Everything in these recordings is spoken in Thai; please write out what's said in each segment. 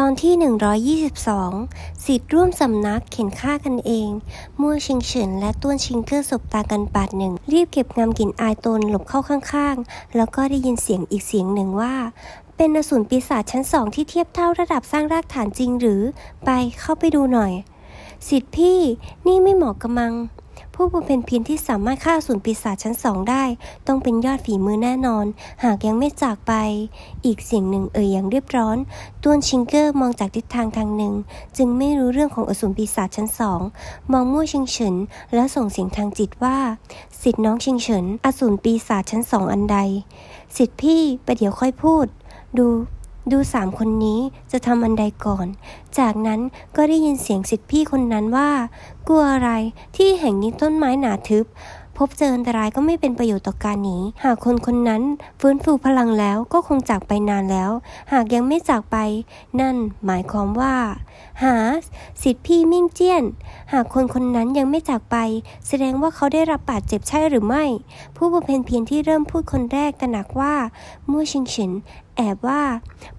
ตอนที่ 122 สิทธิ์ร่วมสำนักเข็นฆ่ากันเอง มั่วชิงเฉินและต้วนชิงเกอร์สบตากันปาดหนึ่ง รีบเก็บงำกลิ่นอายตนหลบเข้าข้างๆ แล้วก็ได้ยินเสียงอีกเสียงหนึ่งว่า เป็นอสูรปีศาจชั้นสองที่เทียบเท่าระดับสร้างรากฐานจริงหรือ ไปเข้าไปดูหน่อย สิทธิ์พี่ นี่ไม่เหมาะกับมัง ผู้บำเพ็ญเพียรที่สามารถฆ่าสูรปีศาจชั้นสองได้ ต้องเป็นยอดฝีมือแน่นอน หากยังไม่จากไป อีกเสียงหนึ่งเอ่ยอย่างเรียบร้อนต้วนชิงเกอร์มองจากทิศทางทางหนึ่ง จึงไม่รู้เรื่องของอสูรปีศาจชั้นสองมองมั่วชิงเฉินแล้วส่งเสียงทางจิตว่าสิทธิ์น้องชิงเฉินอสูรปีศาจชั้นสองอันใด สิทธิ์พี่ประเดี๋ยวค่อยพูด ดู ดูสามคนนี้จะทำอันใดก่อน จากนั้นก็ได้ยินเสียงสิทธิพี่คนนั้นว่ากลัวอะไรที่แห่งนี้ต้นไม้หนาทึบ พบเจออันตรายก็ไม่เป็นประโยชน์ต่อการหนี หากคนคนนั้นฟื้นฟูพลังแล้วก็คงจากไปนานแล้ว หากยังไม่จากไป นั่นหมายความว่า หาสิทธิพี่มิ่งเจี้ยน หากคนคนนั้นยังไม่จากไป แสดงว่าเขาได้รับบาดเจ็บใช่หรือไม่ ผู้บำเพ็ญเพียรที่เริ่มพูดคนแรกตระหนักว่ามั่วชิงเฉินแอบว่า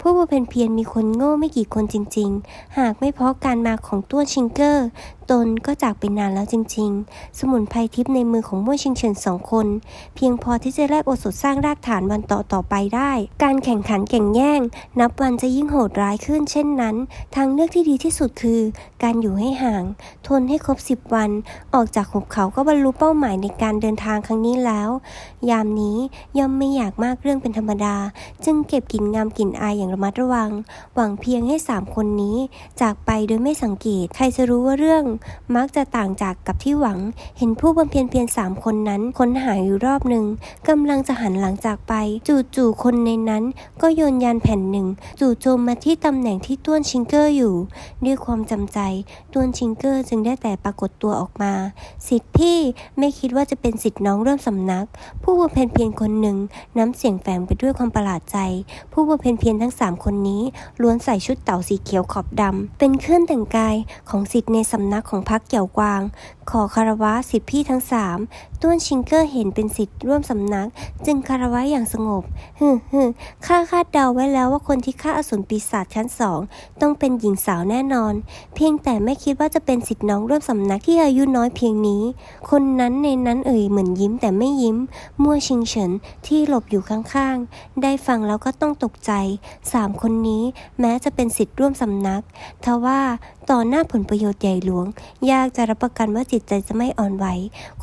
ผู้บำเพ็ญเพียรมีคนโง่ไม่กี่คนจริง ๆ หากไม่เพราะการมาของตัวชิงเกอร์ ตนก็จากไปนานแล้วจริง ๆ สมุนไพรทิพย์ในมือของมั่วชิงเฉินสองคน เพียงพอที่จะแลกโอสถสร้างรากฐานวันต่อต่อไปได้ การแข่งขันแข่งแย่ง นับวันจะยิ่งโหดร้ายขึ้นเช่นนั้น ทางเลือกที่ดีที่ที่สุดคือการอยู่ให้ห่าง ทนให้ครบ 10 วัน ออกจากหุบเขาก็บรรลุเป้าหมายในการเดินทางครั้งนี้แล้ว ยามนี้ย่อมไม่อยากมากเรื่องเป็นธรรมดา จึงเก็บกลิ่นงามกลิ่นอายอย่างระมัดระวัง หวังเพียงให้สามคนนี้ จากไปโดยไม่สังเกต ใครจะรู้ว่าเรื่อง มักจะต่างจากกับที่หวัง เห็นผู้บำเพ็ญเพียรสามคนนั้นค้นหาอยู่รอบหนึ่งกำลังจะหันหลังจากไป จู่ๆคนในนั้น ก็โยนยานแผ่นหนึ่ง จู่โจมมาที่ตำแหน่งที่ต้วนชิงเกอร์อยู่ด้วยความจำใจต้วนชิงเกอร์จึงได้แต่ปรากฏตัวออกมา สิทธิ์พี่ไม่คิดว่าจะเป็นสิทธิ์น้องร่วมสำนัก ผู้บำเพ็ญเพียรคนหนึ่ง น้ำเสียงแฝงไปด้วยความประหลาดใจ ผู้บำเพ็ญเพียรทั้งสามคนนี้ล้วนใส่ชุดเต่าสีเขียวขอบดำเป็นเครื่องแต่งกายของสิทธิ์ในสำนักของพักเกี่ยวกวาง ขอคารวะสิทธิพี่ทั้งสามต้วนชิงเกอร์เห็นเป็นสิทธิ์ร่วมสำนัก จึงคารวะอย่างสงบฮึฮึข้าคาดเดาไว้แล้วว่าคนที่ฆ่าอสูรปีศาจชั้นสองต้องเป็นหญิงสาวแน่นอน เพียงแต่ไม่คิดว่าจะเป็นสิทธิ์น้องร่วมสำนักที่อายุน้อยเพียงนี้ คนนั้นในนั้นเอ่ยเหมือนยิ้มแต่ไม่ยิ้ม มั่วชิงเฉินที่หลบอยู่ข้างๆ ได้ฟังแล้วก็ต้องตกใจสามคนนี้แม้จะเป็นสิทธิ์ร่วมสำนักทว่า ต่อหน้าผลประโยชน์ใหญ่หลวง ยากจะรับประกันว่าจิตใจจะไม่อ่อนไหว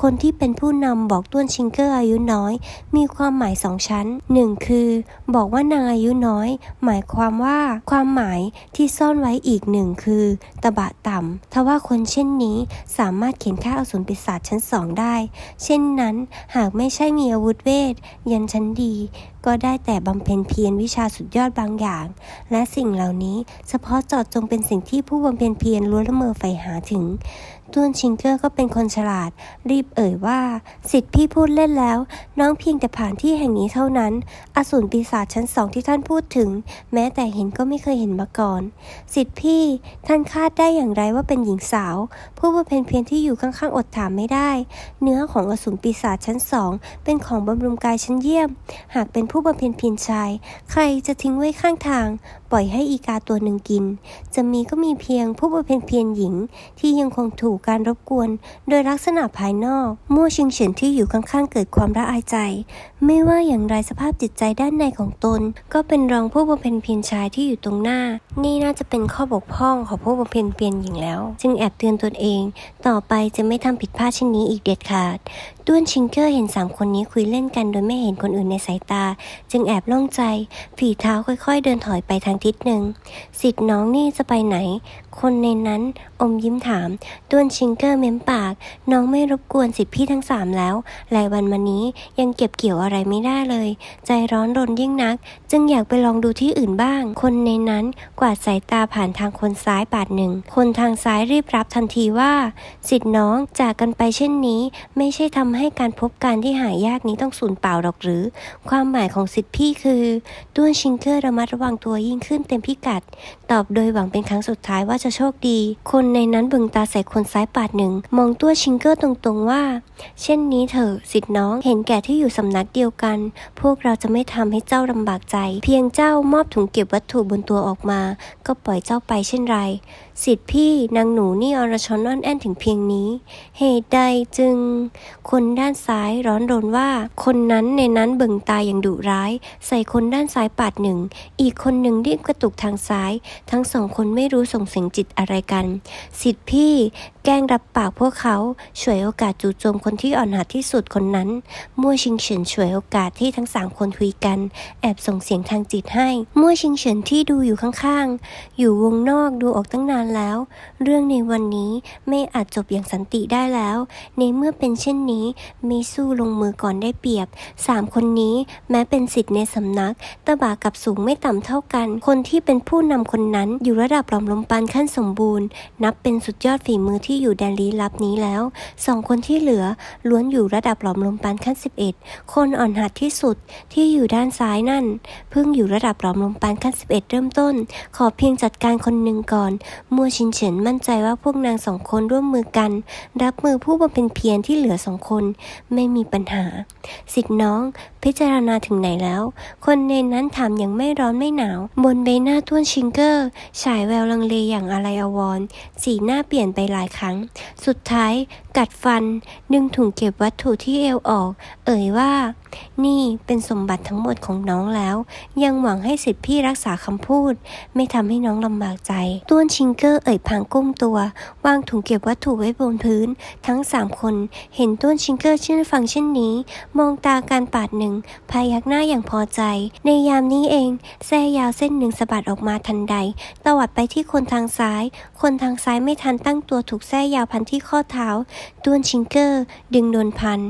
คนที่เป็นผู้นำบอกต้วนชิงเกอร์อายุน้อย มีความหมายสองชั้นหนึ่งคือ บอกว่านางอายุน้อย หมายความว่าความหมายที่ซ่อนไว้อีกหนึ่งคือตะบะต่ำทว่าคนเช่นนี้สามารถเขียนค่าอสูรปีศาจชั้นสองได้ เช่นนั้น หากไม่ใช่มีอาวุธเวทยันชั้นดี ก็ได้แต่บำเพ็ญเพียรวิชาสุดยอดบางอย่าง และสิ่งเหล่านี้เฉพาะเจาะจงเป็นสิ่งที่ผู้บำเพ็ญเพียรล้วนละเมอใฝ่หาถึงต้วนชิงเกอร์ก็เป็นคนฉลาด รีบเอ่ยว่า สิทธิ์พี่พูดเล่นแล้ว น้องเพียงแต่ผ่านที่แห่งนี้เท่านั้น อสูรปีศาจชั้นสองที่ท่านพูดถึง แม้แต่เห็นก็ไม่เคยเห็นมาก่อน สิทธิ์พี่ท่านคาดได้อย่างไรว่าเป็นหญิงสาว ผู้บำเพ็ญเพียรที่อยู่ข้างๆอดถามไม่ได้ เนื้อของอสูรปีศาจชั้นสองเป็นของบำรุงกายชั้นเยี่ยม หากเป็นผู้บำเพ็ญเพียรชาย ใครจะทิ้งไว้ข้างทาง ปล่อยให้อีกาตัวหนึ่งกิน จะมีก็มีเพียงผู้บำเพ็ญเพียรหญิงที่ยังคงถูกการรบกวน โดยลักษณะภายนอกมั่วชิงเฉินที่อยู่ข้างๆ เกิดความละอายใจ ไม่ว่าอย่างไรสภาพจิตใจด้านในของตน ก็เป็นรองผู้บำเพ็ญเพียรชายที่อยู่ตรงหน้า นี่น่าจะเป็นข้อบกพร่องของผู้บำเพ็ญเพียรหญิงแล้ว จึงแอบเตือนตนเอง ต่อไปจะไม่ทำผิดพลาดเช่นนี้อีกเด็ดขาดด้วนชิงเกอร์เห็นสามคนนี้คุยเล่นกันโดยไม่เห็นคนอื่นในสายตา จึงแอบโล่งใจ ฝีเท้าค่อยๆ เดินถอยไปทางทิศหนึ่ง สิทธิ์น้องนี่จะไปไหน คนในนั้นอมยิ้มถามด้วนชิงเกอร์เม้มปาก น้องไม่รบกวนสิทธิพี่ทั้งสามแล้วหลายวันมานี้ยังเก็บเกี่ยวอะไรไม่ได้เลย ใจร้อนรนยิ่งนัก จึงอยากไปลองดูที่อื่นบ้าง คนในนั้นกวาดสายตาผ่านทางคนซ้ายปาดหนึ่ง คนทางซ้ายรีบรับทันทีว่า สิทธิ์น้องจากกันไปเช่นนี้ ไม่ใช่ทำให้การพบการที่หายากนี้ต้องสูญเปล่าหรอกหรือ ความหมายของสิทธิพี่คือด้วนชิงเกอร์ระมัดระวังตัวยิ่งขึ้นเต็มพิกัด ตอบโดยหวังเป็นครั้งสุดท้ายว่าจะโชคดี คนในนั้นบึงตาใส่คนซ้ายปาดหนึ่ง มองตัวชิงเกอร์ตรงๆว่า เช่นนี้เถอะสิทธิ์น้องเห็นแก่ที่อยู่สำนักเดียวกัน พวกเราจะไม่ทำให้เจ้าลำบากใจ เพียงเจ้ามอบถุงเก็บวัตถุบนตัวออกมา ก็ปล่อยเจ้าไปเช่นไร สิทธิ์พี่นางหนูนี่อรชรอ้อนแอนถึงเพียงนี้ เหตุใดจึง คนด้านซ้ายร้อนรนว่า คนนั้นในนั้นเบิ่งตาอย่างดุร้าย ใส่คนด้านซ้ายปาดหนึ่ง อีกคนหนึ่งรีบกระตุกทางซ้าย ทั้งสองคนไม่รู้ส่งเสียงจิตอะไรกัน สิทธิ์พี่แกล้งรับปากพวกเขาฉวยโอกาสจู่โจมคนที่อ่อนหัดที่สุดคนนั้น มั่วชิงเฉินฉวยโอกาสที่ทั้งสามคนคุยกัน แอบส่งเสียงทางจิตให้ มั่วชิงเฉินที่ดูอยู่ข้างๆ อยู่วงนอกดูออกตั้งนานแล้ว เรื่องในวันนี้ไม่อาจจบอย่างสันติได้แล้ว ในเมื่อเป็นเช่นนี้ม่สู้ลงมือก่อนได้เปรียบสามคนนี้แม้เป็นสิทธิ์ในสำนักตะบากับสูงไม่ต่ำเท่ากัน คนที่เป็นผู้นำคนนั้นอยู่ระดับหลอมลมปานขั้นสมบูรณ์ นับเป็นสุดยอดฝีมือที่ที่อยู่แดนลี้ลับนี้แล้วสองคนที่เหลือล้วนอยู่ระดับหลอมลมปานขั้น 11 คนอ่อนหัดที่สุดที่อยู่ด้านซ้ายนั่น เพิ่งอยู่ระดับหลอมลมปานขั้น 11 เริ่มต้น ขอเพียงจัดการคนหนึ่งก่อน มัวชินเฉินมั่นใจว่าพวกนางสองคนร่วมมือกัน รับมือผู้บำเพ็ญเพียรที่เหลือสองคนไม่มีปัญหา สิทธิ์น้องพิจารณาถึงไหนแล้ว คนในนั้นถามอย่างไม่ร้อนไม่หนาว บนใบหน้าท้วนชิงเกอร์ฉายแววลังเลอย่างอะไรอาวรสีหน้าเปลี่ยนไปหลายครั้ง สุดท้าย กัดฟัน ดึงถุงเก็บวัตถุที่เอวออก เอ่ยว่า นี่เป็นสมบัติทั้งหมดของน้องแล้ว ยังหวังให้สิทธิพี่รักษาคำพูด ไม่ทำให้น้องลำบากใจ ต้วนชิงเกอร์เอ่ยพลางก้มตัว วางถุงเก็บวัตถุไว้บนพื้น ทั้งสามคนเห็นต้วนชิงเกอร์ชื่นฟังเช่นนี้ มองตาการปาดหนึ่งพายักหน้าอย่างพอใจ ในยามนี้เอง แส้ยาวเส้นหนึ่งสะบัดออกมาทันใดตวัดไปที่คนทางซ้าย คนทางซ้ายไม่ทันตั้งตัวถูกแส้ยาวพันที่ข้อเท้าต้วนชิงเกอร์ ดึงโดนพัน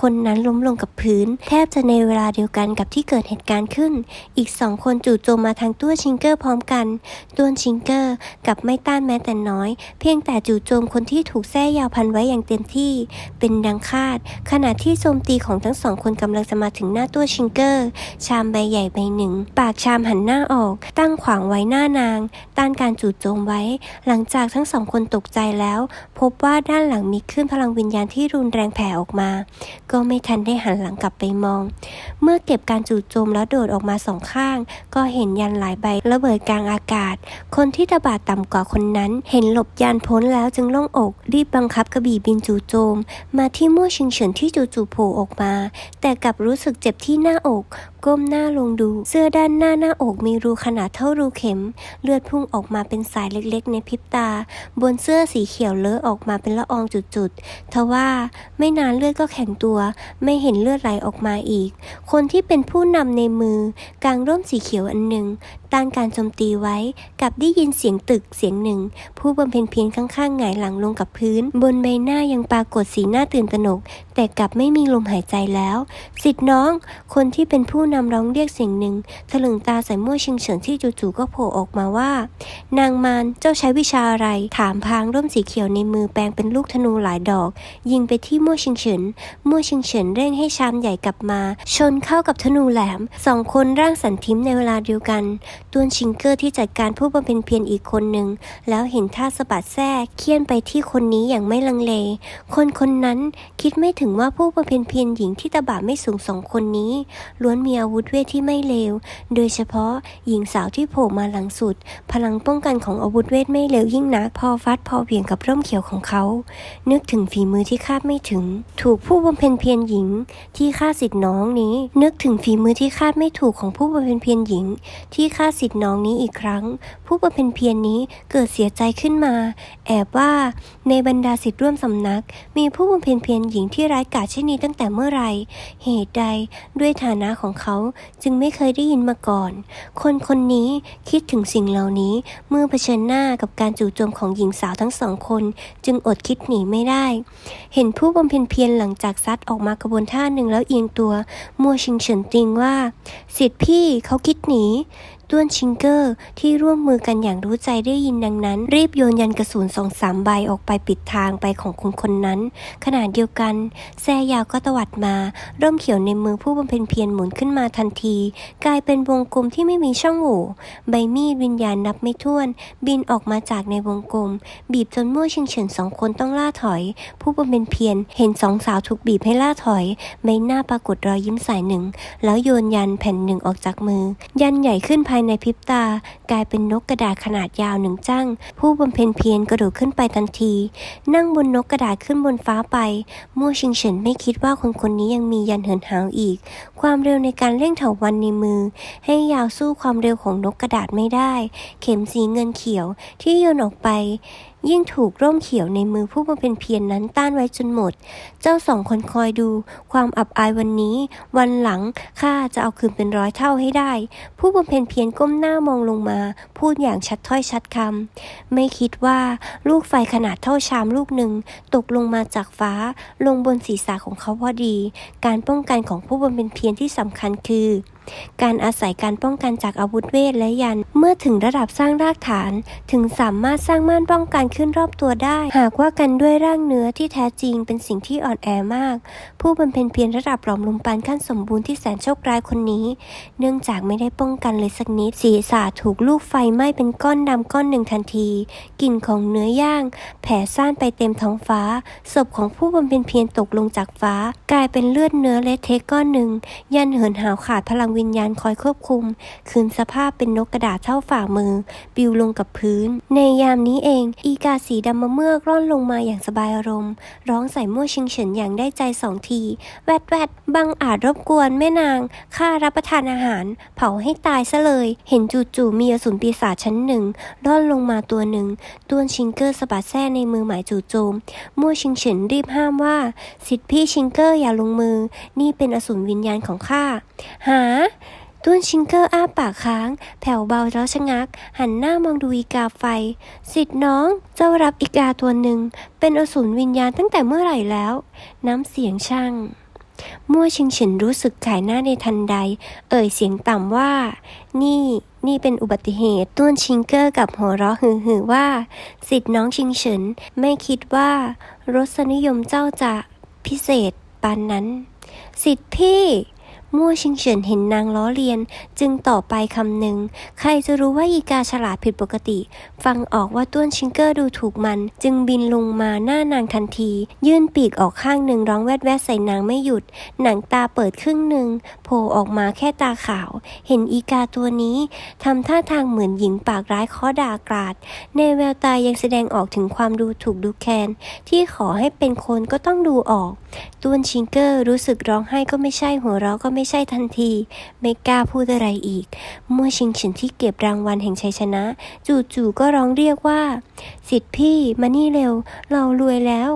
คนนั้นล้มลงกับพื้นแบจะในเวลาเดียวกันกับที่เกิดเหตุการณ์ขึ้น อีกสองคนจู่โจมมาทางตัวชิงเกอร์พร้อมกันต้วชิงเกอร์กับไม่ต้านแม้แต่น้อย เพียงแต่จู่โจมคนที่ถูกแส้ยาวพันไว้อย่างเต็มที่ เป็นดังคาด ขณะที่โจมตีของทั้งสองคนกำลังจะมาถึงหน้าตัวชิงเกอร์ ชามใบใหญ่ใบหนึ่ง ปากชามหันหน้าออก ตั้งขวางไว้หน้านาง ต้านการจู่โจมไว้ หลังจากทั้งสองคนตกใจแล้ว พบว่าด้านหลังมีคลื่นพลังวิญญาณที่รุนแรงแผ่ออกมา ก็ไม่ทันได้หันหลังกลับไปมอง เมื่อเก็บการจู่โจมแล้วโดดออกมาสองข้าง ก็เห็นยันหลายใบระเบิดกลางอากาศ คนที่ตะบาดต่ำกว่าคนนั้น เห็นหลบยานพ้นแล้วจึงล่งอก รีบบังคับกระบี่บินจู่โจม มาที่มั่วชิงเฉินที่จู่ๆโผล่ออกมา แต่กลับรู้สึกเจ็บที่หน้าอก ก้มหน้าลงดู เสื้อด้านหน้าหน้าอกมีรูขนาดเท่ารูเข็ม เลือดพุ่งออกมาเป็นสายเล็กๆ ในพริบตา บนเสื้อสีเขียวเลอะออกมาเป็นละอองจุดๆทว่าไม่นานเลือดก็แข็งตัว ไม่เห็นเลือดไหลออกมาอีก คนที่เป็นผู้นำในมือกางร่มสีเขียวอันหนึ่ง ต้านการโจมตีไว้ กับได้ยินเสียงตึกเสียงหนึ่ง ผู้บำเพ็ญเพียรข้างๆหงายหลังลงกับพื้น บนใบหน้ายังปรากฏสีหน้าตื่นตระหนก แต่กลับไม่มีลมหายใจแล้วสิทธิ์น้อง คนที่เป็นผู้นำร้องเรียกเสียงหนึ่งถลึงตาใส่มั่วชิงเฉินที่จู่ๆก็โผล่ออกมาว่า นางมารเจ้าใช้วิชาอะไร ถามพางร่มสีเขียวในมือแปลงเป็นลูกธนูหลายดอก ยิงไปที่มั่วชิงเฉินมั่วชิงเฉินเร่งให้ชามใหญ่กลับมา ชนเข้ากับธนูแหลมสองคนร่างสันทิมในเวลาเดียวกันตัวนชิงเกอร์ที่จัดการผู้บำเพ็ญเพียรอีกคนหนึ่ง แล้วเห็นท่าสะบัดแทรกเคี่ยนไปที่คนนี้อย่างไม่ลังเล คนคนนั้นคิดไม่ถึงว่าผู้บำเพ็ญเพียรหญิงที่ตะบะไม่สูงสองคนนี้ ล้วนมีอาวุธเวทที่ไม่เลว โดยเฉพาะหญิงสาวที่โผล่มาหลังสุด พลังป้องกันของอาวุธเวทไม่เลวยิ่งนักพอฟัดพอเหวี่ยงกับร่มเขียวของเขา นึกถึงฝีมือที่คาดไม่ถึง ถูกผู้บำเพ็ญเพียรหญิง ที่ฆ่าสิทธิ์น้องนี้ นึกถึงฝีมือที่คาดไม่ถูกของผู้บำเพ็ญเพียรหญิง ที่ฆ่าสิทธิ์น้องนี้อีกครั้ง ผู้บำเพ็ญเพียรนี้เกิดเสียใจขึ้นมา แอบว่าในบรรดาสิทธิ์ร่วมสำนัก มีผู้บำเพ็ญเพียรหญิงที่ร้ายกาจเช่นนี้ตั้งแต่เมื่อไหร่เหตุใดด้วยฐานะของเขาจึงไม่เคยได้ยินมาก่อน คนคนนี้คิดถึงสิ่งเหล่านี้เมื่อเผชิญหน้ากับการจู่โจมของหญิงสาวทั้งสองคน จึงอดคิดหนีไม่ได้ เห็นผู้บำเพ็ญเพียรหลังจากซัดออกมากระบวนท่าหนึ่งแล้วเอียงตัว มัวชิงเฉินติงว่าสิทธิพี่เขาคิดหนี ต้วนชิงเกอร์ ที่ร่วมมือกันอย่างรู้ใจได้ยินดังนั้น รีบโยนยันกระสุนสองสามใบออกไปปิดทางไปของคนคนนั้น ขณะเดียวกันแซยาวก็ตวัดมา ร่มเขียวในมือผู้บำเพ็ญเพียรหมุนขึ้นมาทันที กลายเป็นวงกลมที่ไม่มีช่องโหว่ใบมีดวิญญาณนับไม่ถ้วน บินออกมาจากในวงกลม บีบจนมั่วชิงเฉินสองคนต้องล่าถอย ผู้บำเพ็ญเพียรเห็นสองสาวถูกบีบให้ล่าถอยใบหน้าปรากฏรอยยิ้มสายหนึ่ง แล้วโยนยันแผ่นหนึ่งออกจากมือ ยันใหญ่ขึ้นภายในพริบตา กลายเป็นนกกระดาษขนาดยาวหนึ่งจั่งผู้บำเพ็ญเพียรกระโดดขึ้นไปทันที นั่งบนนกกระดาษขึ้นบนฟ้าไปมั่วชิงเฉินไม่คิดว่าคนคนนี้ยังมียันเหินหาวอีก ความเร็วในการเร่งเถาวันในมือ ให้ยาวสู้ความเร็วของนกกระดาษไม่ได้ เข็มสีเงินเขียวที่โยนออกไป ยิ่งถูกร่มเขียวในมือผู้บำเพ็ญเพียรนนั้นต้านไว้จนหมด เจ้าสองคนคอยดู ความอับอายวันนี้ วันหลังข้าจะเอาคืนเป็นร้อยเท่าให้ได้ ผู้บำเพ็ญเพียรก้มหน้ามองลงมา พูดอย่างชัดถ้อยชัดคำไม่คิดว่าลูกไฟขนาดเท่าชามลูกหนึ่ง ตกลงมาจากฟ้า ลงบนศีรษะของเขาพอดี การป้องกันของผู้บำเพ็ญเพียรที่สำคัญคือ การอาศัยการป้องกันจากอาวุธเวทและยัน เมื่อถึงระดับสร้างรากฐาน ถึงสามารถสร้างม่านป้องกันขึ้นรอบตัวได้ หากว่ากันด้วยร่างเนื้อที่แท้จริงเป็นสิ่งที่อ่อนแอมาก ผู้บำเพ็ญเพียรระดับหลอมลุมปานขั้นสมบูรณ์ที่แสนโชคร้ายคนนี้ เนื่องจากไม่ได้ป้องกันเลยสักนิดศีรษะถูกลูกไฟไหม้เป็นก้อนดำก้อนหนึ่งทันที กลิ่นของเนื้อย่าง แผ่ซ่านไปเต็มท้องฟ้า ศพของผู้บำเพ็ญเพียรตกลงจากฟ้า กลายเป็นเลือดเนื้อเละเทะก้อนหนึ่ง ยันเหินหาวขาดพลังวิญญาณคอยควบคุม คืนสภาพเป็นนกกระดาษเท่าฝ่ามือ ปิวลงกับพื้น ในยามนี้เอง อีกาสีดำมะเมือกร่อนลงมาอย่างสบายอารมณ์ ร้องใส่มั่วชิงเฉินอย่างได้ใจสองที แวดแวดบังอาจรบกวนแม่นางข้ารับประทานอาหาร เผาให้ตายซะเลย เห็นจู่ๆมีอสูรปีศาจชั้นหนึ่งร่อนลงมาตัวหนึ่งต้วนชิงเกอร์สะบัดแส้ในมือหมายจู่โจม มั่วชิงเฉินรีบห้ามว่าสิทธิพี่ชิงเกอร์อย่าลงมือ นี่เป็นอสูรวิญญาณของข้าหาต้วนชิงเกอร์อ้าปากค้าง แผ่วเบาแล้วชะงัก หันหน้ามองดูอีกาไฟ สิทธิ์น้องเจ้ารับอีกาตัวหนึ่ง เป็นอสูรวิญญาณตั้งแต่เมื่อไหร่แล้ว น้ำเสียงช่าง มั่วชิงเฉินรู้สึกขายหน้าในทันใด เอ่ยเสียงต่ำว่า นี่ นี่เป็นอุบัติเหตุต้วนชิงเกอร์กับหัวเราะฮือฮือว่า สิทธิ์น้องชิงเฉินไม่คิดว่ารสนิยมเจ้าจะพิเศษปานนั้น สิทธิ์พี่ มั่วชิงเฉินเห็นนางล้อเลียน จึงต่อไปคำหนึ่ง ใครจะรู้ว่าอีกาฉลาดผิดปกติ ฟังออกว่าต้วนชิงเกอร์ดูถูกมัน จึงบินลงมาหน้านางทันที ยื่นปีกออกข้างหนึ่งร้องแวดแวดใส่นางไม่หยุด หนังตาเปิดครึ่งหนึ่งโผล่ออกมาแค่ตาขาว เห็นอีกาตัวนี้ทำท่าทางเหมือนหญิงปากร้ายข้อด่ากราด ในแววตายังแสดงออกถึงความดูถูกดูแคลนที่ขอให้เป็นคนก็ต้องดูออกต้วนชิงเกอร์รู้สึกร้องไห้ก็ไม่ใช่หัวเราะก็ไม่ใช่ทันที ไม่กล้าพูดอะไรอีก เมื่อชิงฉินที่เก็บรางวัลแห่งชัยชนะ จู่ๆก็ร้องเรียกว่า สิทธิ์พี่มานี่เร็ว เรารวยแล้ว